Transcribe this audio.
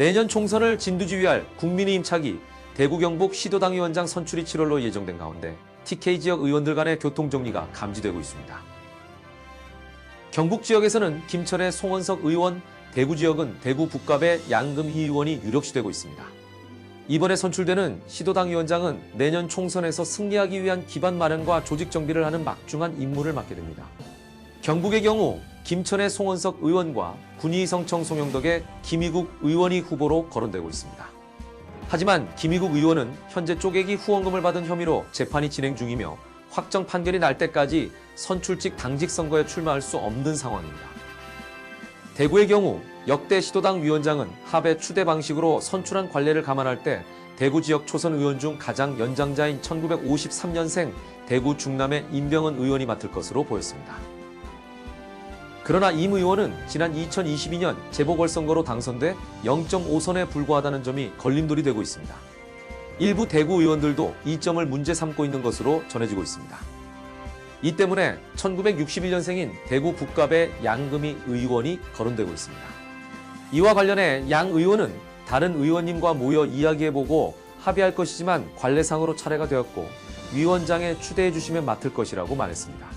내년 총선을 진두지휘할 국민의 힘차기 대구 경북 시도당 위원장 선출이 7월로 예정된 가운데 TK 지역 의원들 간의 교통 정리가 감지되고 있습니다. 경북 지역에서는 김천의 송원석 의원, 대구 지역은 대구 북갑의 양금희 의원이 유력시되고 있습니다. 이번에 선출되는 시도당 위원장은 내년 총선에서 승리하기 위한 기반 마련과 조직 정비를 하는 막중한 임무를 맡게 됩니다. 경북의 경우 김천의 송원석 의원과 군위성청 송영덕의 김희국 의원이 후보로 거론되고 있습니다. 하지만 김희국 의원은 현재 쪼개기 후원금을 받은 혐의로 재판이 진행 중이며 확정 판결이 날 때까지 선출직 당직 선거에 출마할 수 없는 상황입니다. 대구의 경우 역대 시도당 위원장은 합의 추대 방식으로 선출한 관례를 감안할 때 대구 지역 초선 의원 중 가장 연장자인 1953년생 대구 중남의 임병헌 의원이 맡을 것으로 보였습니다. 그러나 임 의원은 지난 2022년 재보궐선거로 당선돼 0.5선에 불과하다는 점이 걸림돌이 되고 있습니다. 일부 대구 의원들도 이 점을 문제 삼고 있는 것으로 전해지고 있습니다. 이 때문에 1961년생인 대구 북갑의 양금희 의원이 거론되고 있습니다. 이와 관련해 양 의원은 다른 의원님과 모여 이야기해보고 합의할 것이지만 관례상으로 차례가 되었고 위원장에 추대해 주시면 맡을 것이라고 말했습니다.